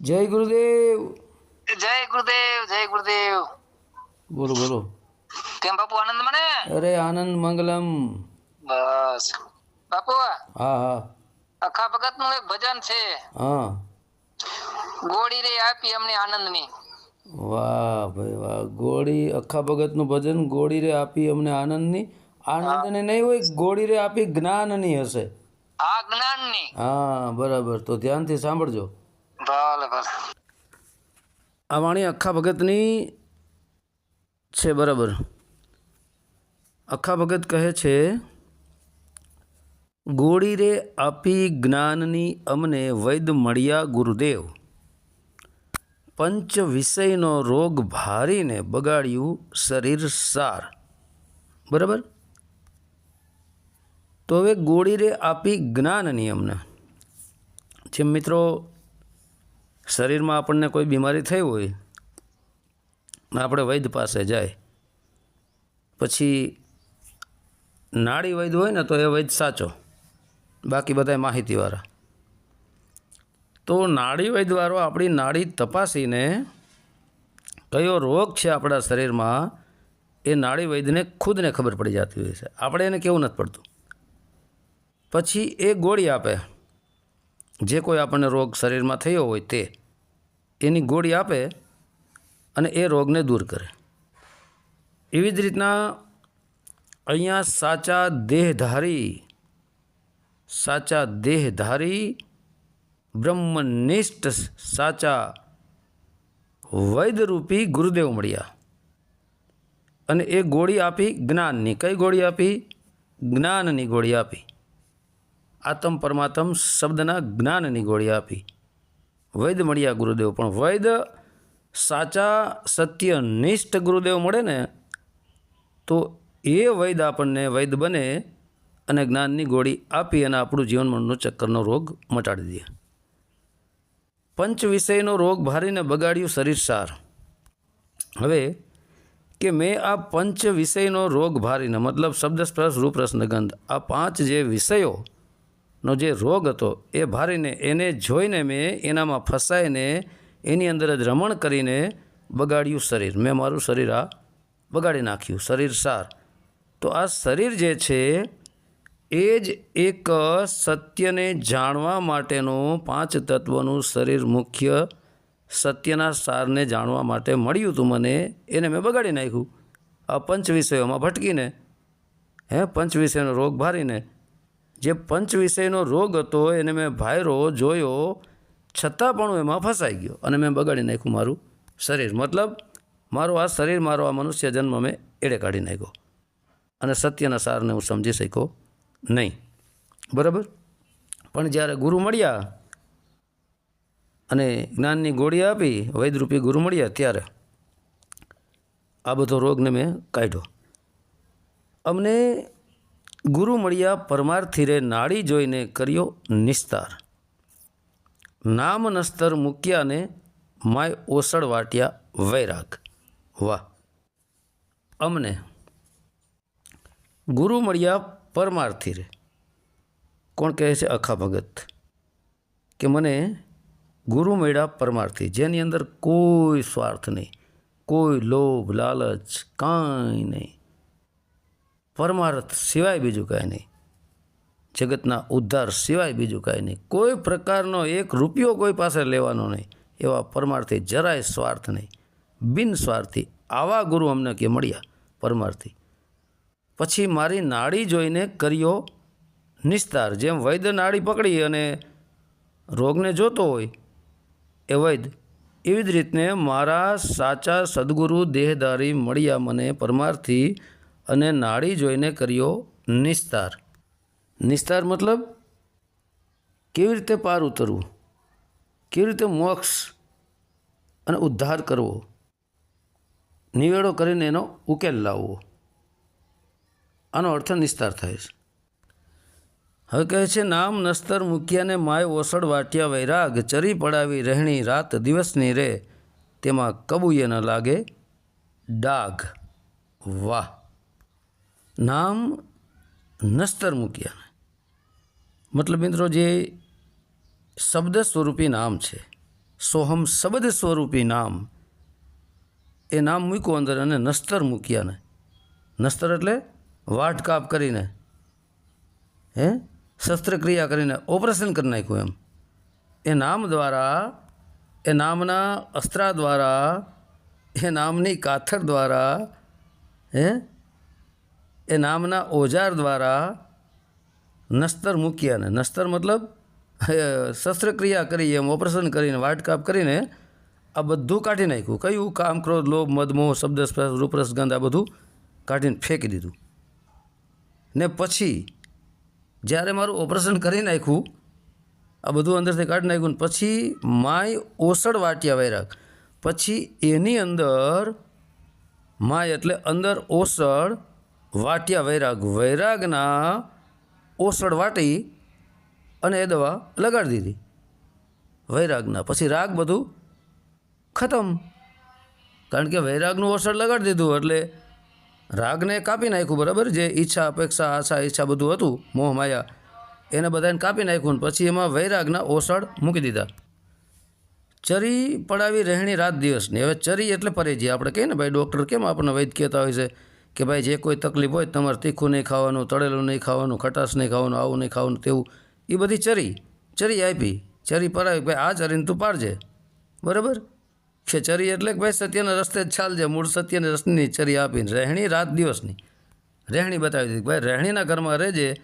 જય ગુરુદેવ. જય ગુરુદેવ જય ગુરુદેવ. બોલો બોલો. કેમ બાપુ આનંદ મને? અરે આનંદ મંગલમ. બસ. બાપુ હા હા. અખા ભગતનું એક ભજન છે. હા. ગોળી રે આપી અમને આનંદની વાહ ભાઈ વાહ. ગોળી અખા ભગતનું ભજન ગોળી રે આપી અમને આનંદની. આનંદની નહીં હોય ગોળી રે આપી જ્ઞાનની હશે. આ જ્ઞાનની. હા બરાબર. તો ધ્યાનથી સાંભળજો. ભલે ભલે આ વાણી અખા ભગતની છે બરાબર. અખા ભગત કહે છે, ગોળી રે આપી જ્ઞાનની અમને વૈદ મળ્યા ગુરુદેવ. પંચ વિષયનો રોગ ભારીને બગાડ્યું શરીર સાર. બરાબર? તો હવે ગોળી રે આપી જ્ઞાનની અમને. જેમ મિત્રો શરીરમાં આપણને કોઈ બીમારી થઈ હોય, આપણે વૈદ પાસે જાય. પછી નાડી વૈદ હોય ને તો એ વૈદ સાચો. બાકી બધા માહિતીવાળા. તો નાડી વૈદવાળો આપણી નાડી તપાસીને કયો રોગ છે આપણા શરીરમાં, એ નાડી વૈદને ખુદને ખબર પડી જતી હોય છે. આપણે એને કેવું નથી પડતું. પછી એ ગોળી આપે. જે કોઈ આપણને રોગ શરીરમાં થયો હોય તે. એની ગોળી આપે અને એ રોગને દૂર કરે. એવી જ રીતના અહીંયા સાચા દેહધારી સાચા દેહધારી, બ્રહ્મનિષ્ઠ સાચા વૈદરૂપી ગુરુદેવ મળ્યા. અને એ ગોળી આપી, જ્ઞાનની કઈ ગોળી આપી? જ્ઞાનની ગોળી આપી. આત્મ પરમાત્મ શબ્દના જ્ઞાનની ગોળી આપી. વૈદ મળ્યા ગુરુદેવ. પણ વૈદ સાચા સત્યનિષ્ઠ ગુરુદેવ મળે ને, તો એ વૈદ આપણને વૈદ બને અને જ્ઞાનની ગોળી આપી અને આપણું જીવન મનનો ચક્કરનો રોગ મટાડી દે. પંચ વિષયનો રોગ ભારીને બગાડ્યું શરીર સાર. હવે કે મેં આ પંચ વિષયનો રોગ ભારીને, મતલબ શબ્દ સ્પર્શ રૂપ રસને ગંધ આ પાંચ જે વિષયો નો જે રોગ હતો એ ભારીને એને જોઈને મેં એનામાં ફસાઈને એની અંદર જ રમણ કરીને બગાડ્યું શરીર. મેં મારું શરીર આ બગાડી નાખ્યું, શરીર સાર. તો આ શરીર જે છે એ જ એક સત્યને જાણવા માટેનું પાંચ તત્વનું શરીર મુખ્ય સત્યના સારને જાણવા માટે મળ્યું હતું મને, એને મેં બગાડી નાખ્યું. આ પંચ વિષયોમાં ભટકીને, હે પંચ વિષયનો રોગ ભારીને જે પંચ વિષયનો રોગ હતો એને મેં ભાયરો જોયો, છતાં પણ હું એમાં ફસાઈ ગયો અને મેં બગાડી નાખ્યું મારું શરીર. મતલબ, મારું આ શરીર, મારો આ મનુષ્ય જન્મ મેં એડે કાઢી નાખ્યો. અને સત્યના સારને હું સમજી શક્યો નહીં. બરાબર? પણ જ્યારે ગુરુ મળ્યા અને જ્ઞાનની ગોળી આપી, વૈદરૂપી ગુરુ મળ્યા ત્યારે આ બધો રોગને મેં કાઢ્યો. અમને ગુરુ મળ્યા પરમાર્થીરે નાડી જોઈને કર્યો નિસ્તાર. નામ નસ્તર મૂક્યાને માય ઓસળ વાટ્યા વૈરાગ. વાહ. અમને. ગુરુ મળ્યા પરમાર્થીરે. કોણ કહે છે? અખા ભગત. કે મને ગુરુ મળ્યા પરમાર્થી. જેની અંદર કોઈ સ્વાર્થ નહીં. કોઈ લોભ, લાલચ, કાંઈ નહીં. પરમાર્થ સિવાય બીજું કાંઈ નહીં. જગતના ઉદ્ધાર સિવાય બીજું કાંઈ નહીં. કોઈ પ્રકારનો એક રૂપિયો કોઈ પાસે લેવાનો નહીં. એવા પરમાર્થી જરાય સ્વાર્થ નહીં. બિન સ્વાર્થી આવા ગુરુ અમને કે મળ્યા પરમાર્થી. પછી મારી નાડી જોઈને કર્યો નિસ્તાર. જેમ વૈદ્ય નાડી પકડી અને રોગને જોતો હોય એ વૈદ એવી જ રીતને મારા સાચા સદગુરુ દેહધારી મળ્યા મને પરમાર્થી અને નાડી જોઈને કર્યો નિસ્તાર. નિસ્તાર મતલબ કેવી રીતે પાર ઉતરવું? કેવી રીતે મોક્ષ અને ઉદ્ધાર કરવો? નિવેડો કરીને એનો ઉકેલ લાવવો. આનો અર્થ નિસ્તાર થાય છે. હવે કહે છે, નામ નસ્તર મૂક્યાને માય ઓસડ વાટ્યા વૈરાગ, ચરી પડાવી રહેણી રાત દિવસની રે, તેમાં કબૂએ ન લાગે, ડાઘ, વાહ. નામ નસ્તર મૂક્યા મતલબ મિત્રો જે શબ્દ સ્વરૂપી નામ છે, સોહમ શબ્દ સ્વરૂપી નામ, એ નામ મૂક્યું અંદર અને નસ્તર મૂક્યા ને નસ્તર એટલે વાટકાપ કરીને, હે, શસ્ત્રક્રિયા કરીને ઓપરેશન કરી નાખ્યું એમ. એ નામ દ્વારા, એ નામના અસ્ત્રા દ્વારા, એ નામની કાથર દ્વારા, હે એ નામના ઓજાર દ્વારા નસ્તર મૂક્યાને નસ્તર મતલબ શસ્ત્રક્રિયા કરી એમ ઓપરેશન કરીને, વાટકાપ કરીને આ બધું કાઢી નાખ્યું. કયું? કામ, ક્રોધ, લોભ મદમોહ શબ્દ રૂપરસ, ગંધ, આ બધું કાઢીને ફેંકી દીધું. ને પછી, જ્યારે મારું ઓપરેશન કરી નાખ્યું, આ બધું અંદરથી કાઢી નાખ્યું પછી માય ઓસડ વાટ્યા વૈરાગ. પછી એની અંદર, માય એટલે અંદર ઓસડ વાટ્યા વૈરાગ, વૈરાગના ઓસડ વાટી અને એ દવા લગાડી દીધી. વૈરાગના, પછી રાગ બધું ખતમ. કારણ કે વૈરાગનું ઓસડ લગાડી દીધું એટલે રાગને કાપી નાખ્યું, બરાબર? જે ઈચ્છા, અપેક્ષા, આશા, ઈચ્છા બધું હતું, મોહ, માયા, એને બધાને કાપી નાખ્યું પછી એમાં વૈરાગના ઓસડ મૂકી દીધા. ચરી પડાવી રહેણી રાત દિવસની. હવે ચરી એટલે પરેજી. આપણે કહીએ ને, ભાઈ, ડૉક્ટર કેમ આપણને વૈદ કહેતા હોય છે? કે ભાઈ, જે કોઈ તકલીફ હોય તમારે તીખું નહીં ખાવાનું, તળેલું નહીં ખાવાનું, ખટાશ નહીં ખાવાનું, આવું નહીં ખાવાનું તેવું એ બધી ચરી ચરી આપી, ચરી પરાવી, ભાઈ, આ ચરીને તું પાડજે. બરાબર? કે ચરી એટલે કે ભાઈ, સત્યના રસ્તે જ ચાલજે મૂળ સત્યને રસની ચરી આપીને રહેણી રાત દિવસની. રહેણી બતાવી દીધી, ભાઈ, રહેણીના ઘરમાં રહેજે,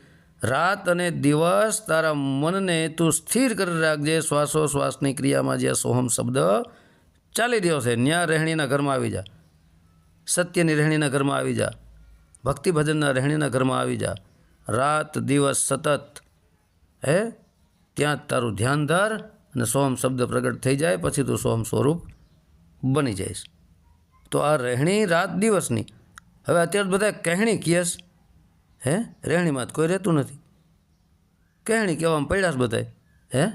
રાત અને દિવસ તારા મનને તું સ્થિર કરી રાખજે શ્વાસો શ્વાસની ક્રિયામાં જે સોહમ શબ્દ ચાલી રહ્યો છે, ન્યા રહેણીના ઘરમાં આવી જા. સત્યની રહેણીના ઘરમાં આવી જા. ભક્તિ ભજનના રહેણીના ઘરમાં આવી જા. રાત, દિવસ, સતત. હે? ત્યાં તારું ધ્યાન ધાર અને સોમ શબ્દ પ્રગટ થઈ જાય, પછી તું સોમ સ્વરૂપ બની જઈશ. તો આ રહેણી રાત દિવસની. હવે અત્યારે બધા કહેણી કહેશ. હે? રહેણીમાં જ કોઈ રહેતું નથી. કહેણી કહેવામાં પડ્યાશ બધાય. હે?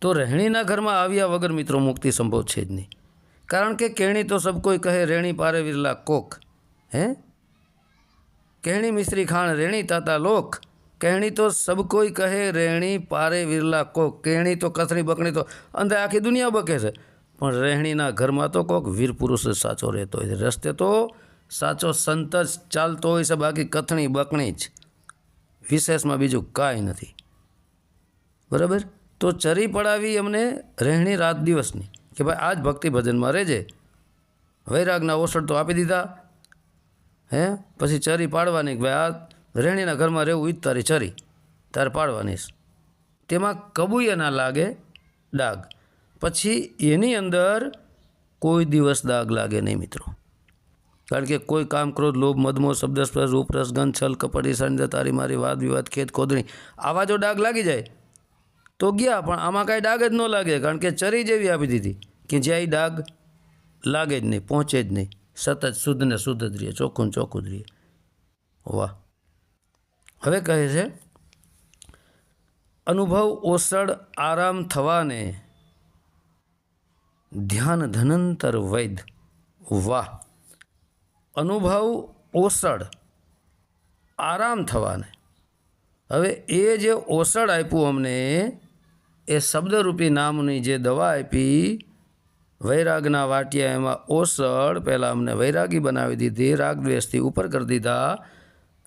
તો રહેણીના ઘરમાં આવ્યા વગર મિત્રો મુક્તિ સંભવ છે જ નહીં. કારણ કે કેણી તો સબ કોઈ કહે, રેણી પારે વિરલા કોક. હે? કેણી મિશ્રી ખાણ, રેણી તાતા લોક. કેણી તો સબ કોઈ કહે, રેણી પારે વિરલા કોક. કેણી તો કથણી બકણી તો અંધે આખી દુનિયા બકે છે. પણ રહેણીના ઘરમાં તો કોક વીર પુરુષ સાચો રહેતો હોય છે. રસ્તે તો સાચો સંત જ ચાલતો હોય છે, બાકી કથણી બકણી જ. વિશેષમાં બીજું કાંઈ નથી. બરાબર? તો ચરી પડાવી અમને રહેણી રાત દિવસની. કે ભાઈ આજ ભક્તિ ભજનમાં રહેજે વૈરાગના ઓસડ તો આપી દીધા. હે? પછી ચરી પાડવાની કે ભાઈ આ રહેણીના ઘરમાં રહેવું ઈ જ તારી ચરી. તારે પાડવાની તેમાં કબૂય ના લાગે ડાગ પછી એની અંદર કોઈ દિવસ દાગ લાગે નહીં મિત્રો. કારણ કે કોઈ કામ ક્રોધ, લોભ, મદમો શબ્દ સ્પર્શ રૂપ રસ ગંધ, છલ, કપટ, ઈશાન તારી મારી વાદ વિવાદ ખેત ખોદણી આવા જો ડાગ લાગી જાય તો ગયા, પણ આમાં કાંઈ ડાગ જ ન લાગે, કારણ કે ચરી જેવી આપી દીધી કે જ્યાં એ ડાગ લાગે જ નહીં, પહોંચે જ નહીં. સતત શુદ્ધ ને શુદ્ધ જ રહીએ, ચોખ્ખું ચોખ્ખું જ રહીએ. વાહ. હવે કહે છે, અનુભવ ઓસડ આરામ થવાને ધ્યાન ધનંતર વૈદ. વાહ. અનુભવ ઓસડ આરામ થવાને. હવે એ જે ઓસડ આપ્યું અમને એ શબ્દરૂપી નામની જે દવા આપી, વૈરાગના વાટિયા એમાં ઓસળ, પહેલાં અમને વૈરાગી બનાવી દીધી રાગ દ્વેષથી ઉપર કરી દીધા.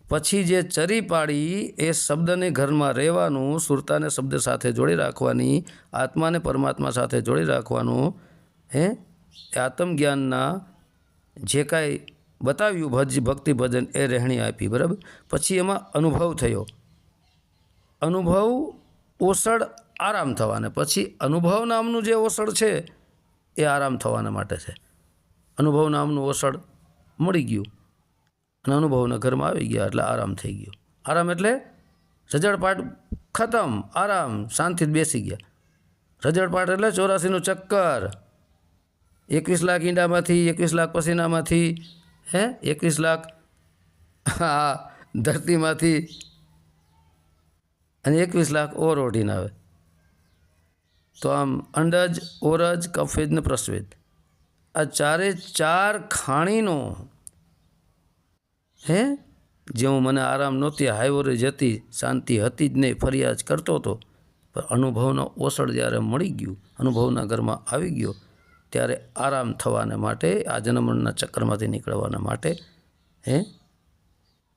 પછી જે ચરી પાડી, એ શબ્દને ઘરમાં રહેવાનું, સુરતાને શબ્દ સાથે જોડી રાખવાની, આત્માને પરમાત્મા સાથે જોડી રાખવાનું, હે? એ આત્મજ્ઞાનના જે કાંઈ બતાવ્યું ભજ, ભક્તિ ભજન, એ રહેણી આપી, બરાબર? પછી એમાં અનુભવ થયો. અનુભવ ઓસડ આરામ થવાને. પછી અનુભવ નામનું જે ઓસડ છે, એ આરામ થવાના માટે છે. અનુભવ નામનું ઓસડ મળી ગયું અને અનુભવના ઘરમાં આવી ગયા એટલે આરામ થઈ ગયો. આરામ એટલે રજળપાટ ખતમ, આરામ, શાંતિથી બેસી ગયા. રજળપાટ એટલે ચોરાસીનું ચક્કર. એકવીસ લાખ ઈંડામાંથી, એકવીસ લાખ પસીનામાંથી, હે? એકવીસ લાખ આ ધરતીમાંથી અને એકવીસ લાખ ઓર ઓઢીને આવે. તો આમ અંડજ ઓરજ, કફેદ ને પ્રસ્વેદ. આ ચારે ચાર ખાણીનો હે? જેવું મને આરામ નહોતી હાઈવરે જતી શાંતિ હતી જ નહીં, ફરિયાદ કરતો હતો. પણ અનુભવનો ઓસડ જ્યારે મળી ગયું, અનુભવના ઘરમાં આવી ગયો, ત્યારે આરામ થવાને માટે, આ જન્મના ચક્કરમાંથી નીકળવાના માટે, હે?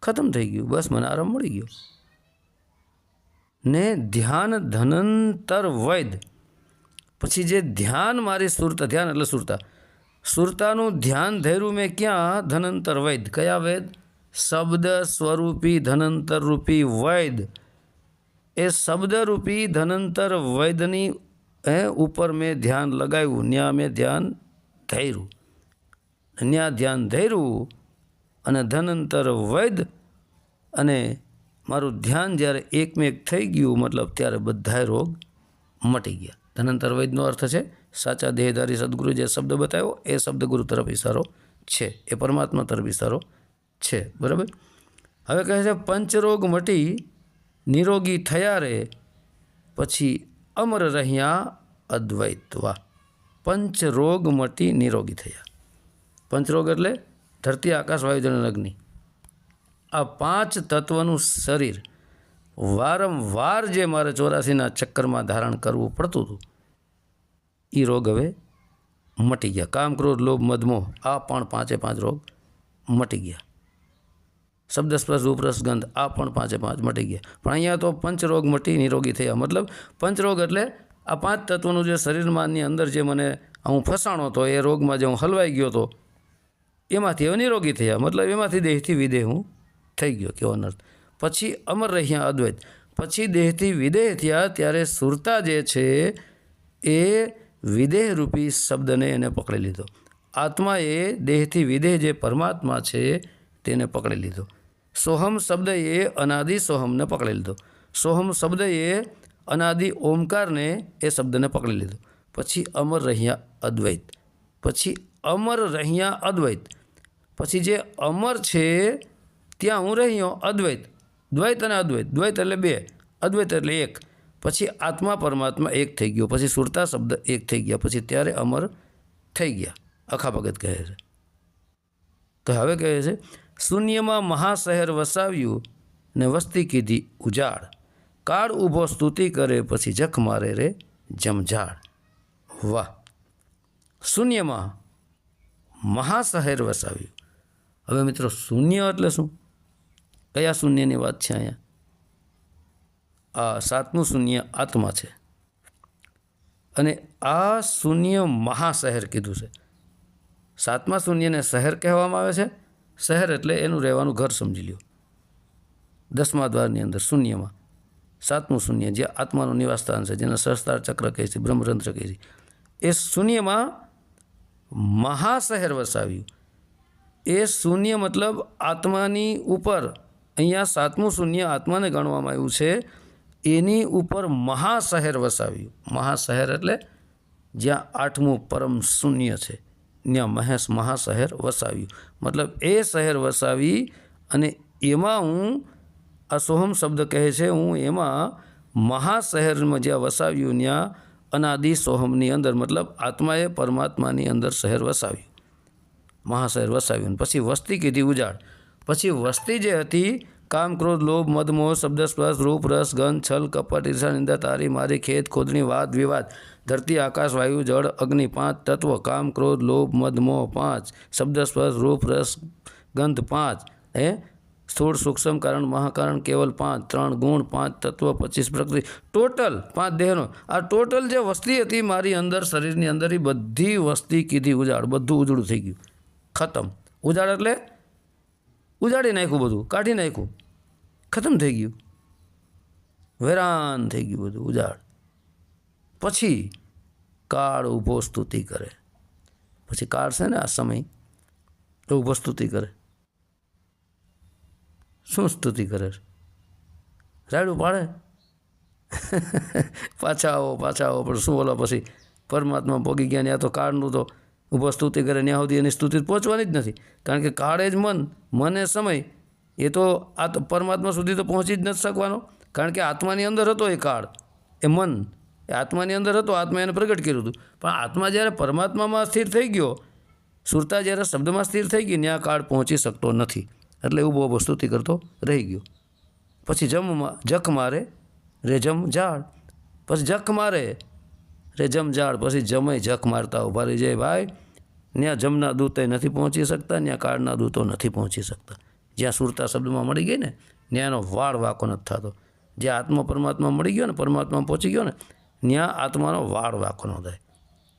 ખતમ થઈ ગયું. બસ મને આરામ મળી ગયો. ને ધ્યાન ધનંતર વૈદ. પછી જે ધ્યાન મારી સુરતા, ધ્યાન એટલે સુરતા. સુરતાનું ધ્યાન ધૈર્યું મેં ક્યાં? ધનંતર વૈદ. કયા વેદ? શબ્દ સ્વરૂપી ધનંતર રૂપી વૈદ. એ શબ્દરૂપી ધનંતર વૈદની એ ઉપર મેં ધ્યાન લગાવ્યું ત્યાં મેં ધ્યાન ધૈર્યું. ત્યાં ધ્યાન ધૈર્યું અને ધનંતર વૈદ અને મારું ધ્યાન જ્યારે એકમેક થઈ ગયું, મતલબ ત્યારે બધાય રોગ મટી ગયા. ધનંતર વૈદનો અર્થ છે, સાચા દેહધારી સદગુરુ જે શબ્દ બતાવ્યો, એ શબ્દ ગુરુ તરફ ઇશારો છે, એ પરમાત્મા તરફ ઇશારો છે, બરાબર? હવે કહે છે, પંચરોગ મટી નિરોગી થયા રે, પછી અમર રહ્યા અદ્વૈતવા. પંચરોગ મટી નિરોગી થયા. પંચરોગ એટલે ધરતી, આકાશ વાયુજળ અગ્નિ. આ પાંચ તત્વનું શરીર વારંવાર જે મારે ચોરાસીના ચક્કરમાં ધારણ કરવું પડતું હતું એ રોગ હવે મટી ગયા. કામ ક્રોધ લોભ મદમોહ આ પણ પાંચે પાંચ રોગ મટી ગયા. શબ્દસ્પર્શ, રૂપરસ, ગંધ, આ પણ પાંચે પાંચ મટી ગયા. પણ અહીંયા તો પંચરોગ મટી નિરોગી થયા. મતલબ પંચરોગ એટલે આ પાંચ તત્વોનું જે શરીરમાંની અંદર જે મને હું ફસાણો હતો, એ રોગમાં જે હું હલવાઈ ગયો હતો, એમાંથી હવે નિરોગી થયા. મતલબ એમાંથી દેહથી વિદેહ હું થઈ ગયો કેવો અનર્થ. પછી અમર રહ્યા અદ્વૈત. પછી દેહથી વિદેહ થયા, ત્યારે સુરતા જે છે એ વિદેહરૂપી શબ્દને એને પકડી લીધો. આત્માએ દેહથી વિદેહ જે પરમાત્મા છે તેને પકડી લીધો. સોહમ શબ્દ એ અનાદિ સોહમને પકડી લીધો. સોહમ શબ્દ એ અનાદિ ઓમકારને એ શબ્દને પકડી લીધો. પછી અમર રહ્યા અદ્વૈત. પછી અમર રહ્યા અદ્વૈત. પછી જે અમર છે ત્યાં હું રહ્યો અદ્વૈત. દ્વૈત અને અદ્વૈત. દ્વૈત એટલે બે. અદ્વૈત એટલે એક. પછી આત્મા પરમાત્મા એક થઈ ગયો, પછી સુરતા શબ્દ એક થઈ ગયા, પછી ત્યારે અમર થઈ ગયા અખા ભગત કહે છે. તો હવે કહે છે, શૂન્યમાં મહાશહેર વસાવ્યું ને વસ્તી કીધી ઉજાડ કાળ ઊભો સ્તુતિ કરે પછી જખ મારે રે જમઝાડ વાહ! શૂન્યમાં મહાશહેર વસાવ્યું. હવે મિત્રો, શૂન્ય એટલે શું? કયા શૂન્યની વાત છે અહીંયા? આ સાતમું શૂન્ય આત્મા છે. અને આ શૂન્ય મહાશહેર કીધું છે. સાતમા શૂન્યને શહેર કહેવામાં આવે છે. શહેર એટલે એનું રહેવાનું ઘર સમજી લ્યો. દસમા દ્વારની અંદર શૂન્યમાં. સાતમું શૂન્ય જે આત્માનું નિવાસસ્થાન છે, જેને સહસ્તાર ચક્ર કહે છે, બ્રહ્મરંધ્ર કહે છે. એ શૂન્યમાં મહાશહેર વસાવ્યું. એ શૂન્ય મતલબ આત્માની ઉપર. અહીંયા સાતમું શૂન્ય આત્માને ગણવામાં આવ્યું છે. એની ઉપર મહાશહેર વસાવ્યું. મહાશહેર એટલે જ્યાં આઠમું પરમ શૂન્ય છે. ત્યાં મહેશ મહાશહેર વસાવ્યું. મતલબ એ શહેર વસાવી અને એમાં હું આ સોહમ શબ્દ કહે છે, હું એમાં મહાશહેરમાં જ્યાં વસાવ્યું, ત્યાં અનાદિ સોહમની અંદર, મતલબ આત્માએ પરમાત્માની અંદર શહેર વસાવ્યું. મહાશહેર વસાવ્યું. પછી વસ્તી કીધી ઉજાડ પછી વસ્તી જે હતી કામ, ક્રોધ, લોભ મદમોહ શબ્દ, સ્પર્શ, રૂપ, રસ, ગંધ, છલ, કપટ, ઈર્ષા, નિંદા, તારી, મારી ખેત ખોદણી, વાદ, વિવાદ, ધરતી, આકાશ, વાયુ, જળ, અગ્નિ, પાંચ, તત્વ, કામ, ક્રોધ, લોભ મદમોહ પાંચ, શબ્દ, સ્પર્શ, રૂપ, રસ, ગંધ, પાંચ, હે? સ્થૂળ, સૂક્ષ્મ, કારણ, મહાકારણ, કેવલ પાંચ, ત્રણ, ગુણ, પાંચ, તત્વ, પચીસ, પ્રકૃતિ. ટોટલ પાંચ દેહનો. આ ટોટલ જે વસ્તી હતી મારી અંદર, શરીરની અંદર, એ બધી વસ્તી કીધી ઉજાડ. બધું ઉજળું થઈ ગયું. ખતમ. ઉજાડ એટલે ઉજાડી નાખ્યું બધું, કાઢી નાખ્યું. ખતમ થઈ ગયું. વેરાન થઈ ગયું બધું, ઉજાડ. પછી કાળ ઊભો સ્તુતિ કરે. પછી કાળ છે ને આ સમય, તો ઊભો કરે. શું સ્તુતિ કરે. રાડું પાડે. પાછા આવો પાછા આવો, પણ શું બોલો પછી પરમાત્મા ભોગી ગયા ને, આ તો કાળનું તો ઊભો સ્તુતિ કરે ત્યાં સુધી એની સ્તુતિ પહોંચવાની જ નથી. કારણ કે કાળે જ મન મન સમય, એ તો આ પરમાત્મા સુધી તો પહોંચી જ નથી શકવાનો. કારણ કે આત્માની અંદર હતો એ કાળ, એ મન. એ આત્માની અંદર હતો આત્મા એને પ્રગટ કર્યું હતું. પણ આત્મા જ્યારે પરમાત્મામાં સ્થિર થઈ ગયો, સુરતા જ્યારે શબ્દમાં સ્થિર થઈ ગઈ, ત્યાં કાળ પહોંચી શકતો નથી. એટલે એવું બહુ સ્તુતિ કરતો રહી ગયો. પછી જમમાં જખ મારે રે જમ ઝાડ, પછી જખ મારે રે જમઝાડ પછી જમય જખ મારતા ઊભા જાય ભાઈ. ત્યાં જમના દૂતે નથી પહોંચી શકતા ત્યાં કાળના દૂતો નથી પહોંચી શકતા. જ્યાં સુરતા શબ્દમાં મળી ગઈ ને ત્યાં એનો વાળ વાંકો નથી થતો. જ્યાં આત્મા પરમાત્મા મળી ગયો ને, પરમાત્મા પહોંચી ગયો ને ત્યાં આત્માનો વાળ વાંકો ન થાય.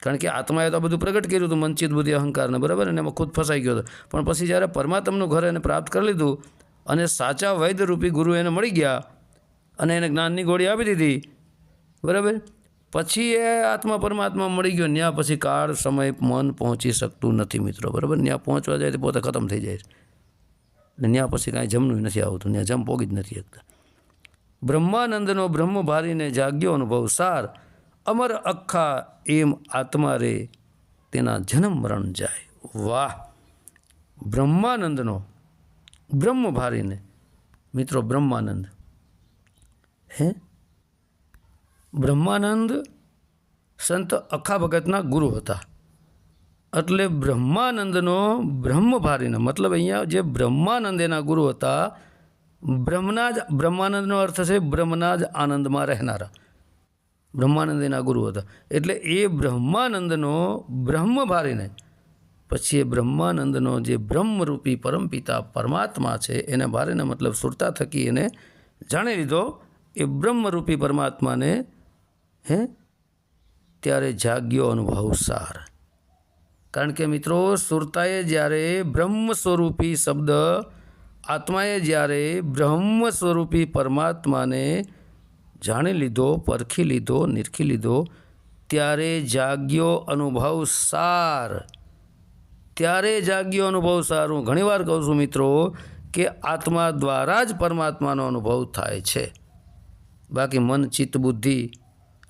કારણ કે આત્માએ તો બધું પ્રગટ કર્યું હતું, મનચિત બુદ્ધિ અહંકારને, બરાબર? અને એમાં ખુદ ફસાઈ ગયો હતો. પણ પછી જ્યારે પરમાત્માનું ઘર એને પ્રાપ્ત કરી લીધું અને સાચા વૈદ્યરૂપી ગુરુ એને મળી ગયા અને એને જ્ઞાનની ગોળી આપી દીધી, બરાબર? પછી એ આત્મા પરમાત્મા મળી ગયો ત્યાં પછી કાળ, સમય, મન પહોંચી શકતું નથી મિત્રો, બરાબર? ત્યાં પહોંચવા જાય તો પોતે ખતમ થઈ જાય છે. ત્યાં પછી કાંઈ જમનું નથી આવતું ત્યાં જમ પોગી જ નથી શકતા. બ્રહ્માનંદનો બ્રહ્મ ભારીને જાગ્યો અનુભવ સાર, અમર અખા એમ આત્મા રે તેના જન્મ મરણ જાય. વાહ! બ્રહ્માનંદનો બ્રહ્મ ભારીને, મિત્રો બ્રહ્માનંદ, હે? બ્રહ્માનંદ સંત અખા ભગતના ગુરુ હતા. એટલે બ્રહ્માનંદનો બ્રહ્મભારીનો મતલબ અહીંયા જે બ્રહ્માનંદ એના ગુરુ હતા, બ્રહ્મના જ, બ્રહ્માનંદનો અર્થ છે બ્રહ્મના જ આનંદમાં રહેનારા. બ્રહ્માનંદ એના ગુરુ હતા. એટલે એ બ્રહ્માનંદનો બ્રહ્મભારીને પછી એ બ્રહ્માનંદનો જે બ્રહ્મરૂપી પરમપિતા પરમાત્મા છે, એને ભારેને મતલબ સુરતા થકી એને જાણી લીધો. એ બ્રહ્મરૂપી પરમાત્માને હે? ત્યારે જાગ્યો અનુભવ સાર. કારણ કે મિત્રો, સુરતાએ જ્યારે બ્રહ્મ સ્વરૂપી શબ્દ, આત્માએ જ્યારે બ્રહ્મ સ્વરૂપી પરમાત્માને જાણી લીધો, પરખી લીધો, નિરખી લીધો, ત્યારે જાગ્યો અનુભવ સાર. ત્યારે જાગ્યો અનુભવ સાર. હું ઘણીવાર કહું છું મિત્રો કે આત્મા દ્વારા જ પરમાત્માનો અનુભવ થાય છે. બાકી મન, ચિત્ત, બુદ્ધિ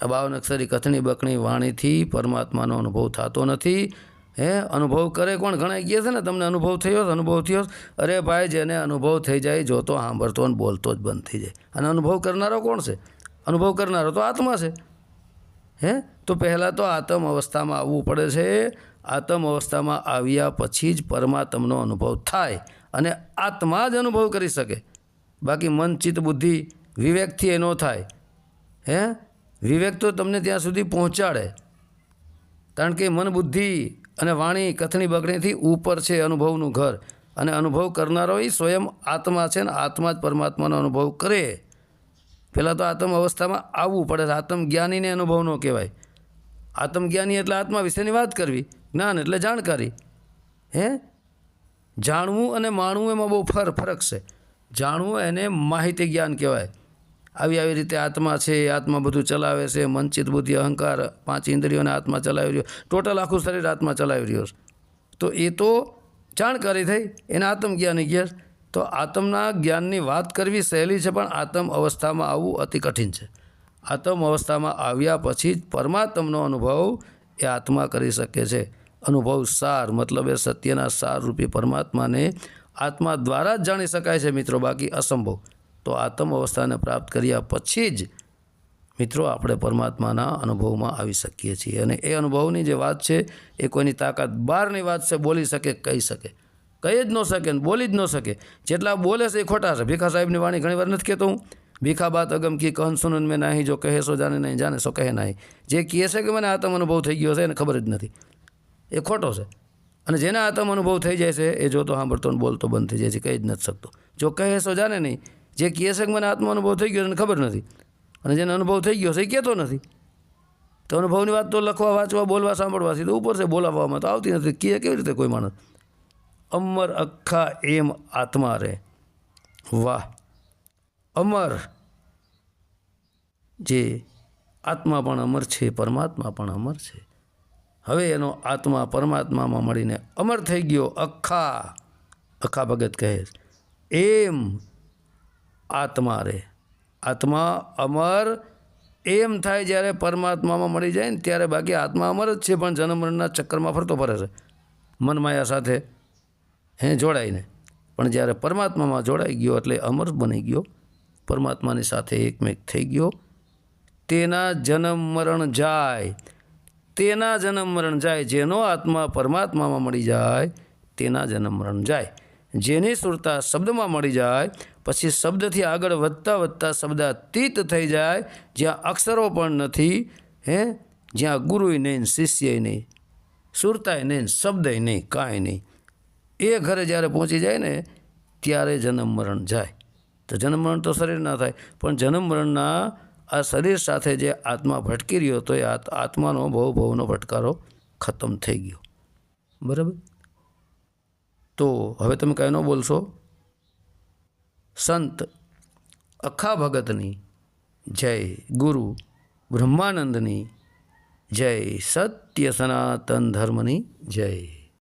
બાવન અક્ષરી કથણી બકણી વાણીથી પરમાત્માનો અનુભવ થતો નથી. હે, અનુભવ કરે કોણ? ઘણા કહે છે ને, તમને અનુભવ થયો અનુભવ થયો અરે ભાઈ, જેને અનુભવ થઈ જાય જોતો સાંભળતો અને બોલતો જ બંધ થઈ જાય. અને અનુભવ કરનારો કોણ છે? અનુભવ કરનારો તો આત્મા છે. હે, તો પહેલાં તો આત્મ અવસ્થામાં આવવું પડે છે. આત્મ અવસ્થામાં આવ્યા પછી જ પરમાત્મનો અનુભવ થાય અને આત્મા જ અનુભવ કરી શકે. બાકી મન, ચિત્ત, બુદ્ધિ વિવેકથી એ ન થાય. હે વિવેક તો તમને ત્યાં સુધી પહોંચાડે. કારણ કે મન બુદ્ધિ અને વાણી કથની બગણીથી ઉપર છે અનુભવનું ઘર. અને અનુભવ કરનારો એ સ્વયં આત્મા છે ને આત્મા જ પરમાત્માનો અનુભવ કરે. પહેલાં તો આત્મ અવસ્થામાં આવવું પડે આત્મજ્ઞાનીને અનુભવ ન કહેવાય. આત્મજ્ઞાની એટલે આત્મા વિશેની વાત કરવી, જ્ઞાન એટલે જાણકારી. હે? જાણવું અને માણવું એમાં બહુ ફર, ફરક છે. જાણવું એને માહિતી જ્ઞાન કહેવાય. આવી આવી રીતે આત્મા છે આત્મા બધું ચલાવે છે મનચિત બુદ્ધિ, અહંકાર, પાંચ ઇન્દ્રિયોને આત્મા ચલાવી રહ્યો. ટોટલ આખું શરીર આત્મા ચલાવી રહ્યો છે. તો એ તો જાણકારી થઈ, એને આત્મજ્ઞાની ગયા તો આત્મના જ્ઞાનની વાત કરવી સહેલી છે, પણ આત્મ અવસ્થામાં આવવું અતિ કઠિન છે. આત્મ અવસ્થામાં આવ્યા પછી જ પરમાત્મનો અનુભવ એ આત્મા કરી શકે છે. અનુભવ સાર, મતલબ એ સત્યના સાર રૂપી પરમાત્માને આત્મા દ્વારા જ જાણી શકાય છે, મિત્રો. બાકી અસંભવ. તો આત્મ અવસ્થાને પ્રાપ્ત કર્યા પછી જ મિત્રો આપણે પરમાત્માના અનુભવમાં આવી શકીએ છીએ. અને એ અનુભવની જે વાત છે, એ કોઈની તાકાત બહારની વાત છે, બોલી શકે, કહી શકે. કહી જ ન શકે ને બોલી જ ન શકે. જેટલા બોલે છે એ ખોટા છે. ભીખા સાહેબની વાણી ઘણીવાર નથી કહેતો હું. ભીખા બાત અગમ કી કહન સુનન મેં નાહી. જો કહે સો જાને નહીં જાને સો કહે નહીં. જે કહે છે કે મને આત્મ અનુભવ થઈ ગયો છે એને ખબર જ નથી. એ ખોટો છે. અને જેને આત્મ અનુભવ થઈ જાય છે એ જોતો સાંભળતો બોલતો બંધ થઈ જાય છે. કહી જ નથી શકતો. જો કહે સો જાને નહીં જે કહે છે કે મને આત્મ અનુભવ થઈ ગયો એને ખબર નથી. અને જેને અનુભવ થઈ ગયો છે એ કહેતો નથી. તો અનુભવની વાત તો લખવા, વાંચવા, બોલવા સાંભળવાથી તો ઉપર છે, બોલાવવામાં તો આવતી નથી. કહે કેવી રીતે કોઈ માણસ? અમર અખ્ખા એમ આત્મા રે. વાહ. અમર. જે આત્મા પણ અમર છે, પરમાત્મા પણ અમર છે. હવે એનો આત્મા પરમાત્મામાં મળીને અમર થઈ ગયો અખા. અખા ભગત કહે એમ આત્મા રહે. આત્મા અમર એમ થાય જ્યારે પરમાત્મામાં મળી જાય ને ત્યારે બાકી આત્મા અમર જ છે, પણ જન્મ ચક્કરમાં ફરતો ફરે છે. મનમાયા સાથે હે જોડાઈને. પણ જ્યારે પરમાત્મામાં જોડાઈ ગયો એટલે અમર બની ગયો. પરમાત્માની સાથે એકમેક થઈ ગયો. તેના જન્મ મરણ જાય. તેના જન્મ મરણ જાય. જેનો આત્મા પરમાત્મામાં મળી જાય, તેના જન્મ મરણ જાય. જેની સુરતા શબ્દમાં મળી જાય પછી શબ્દથી આગળ વધતા વધતા શબ્દાતીત થઈ જાય, જ્યાં અક્ષરો પણ નથી, હે? જ્યાં ગુરુય નહીં શિષ્ય નહીં, સુરતાય નહીં, શબ્દય નહીં કાંઈ નહીં. એ ઘરે જ્યારે પહોંચી જાય ને, ત્યારે જન્મ મરણ જાય. તો જન્મ મરણ તો શરીરના થાય, પણ જન્મ મરણના આ શરીર સાથે જે આત્મા ભટકી રહ્યો, તો એ આત- આત્માનો ભવ ભવનો ભટકારો ખતમ થઈ ગયો. બરાબર? તો હવે તમે કાંઈ ન બોલશો. સંત અખા ભગતની જય ગુરુ બ્રહ્માનંદની જય સત્ય સનાતન ધર્મની જય.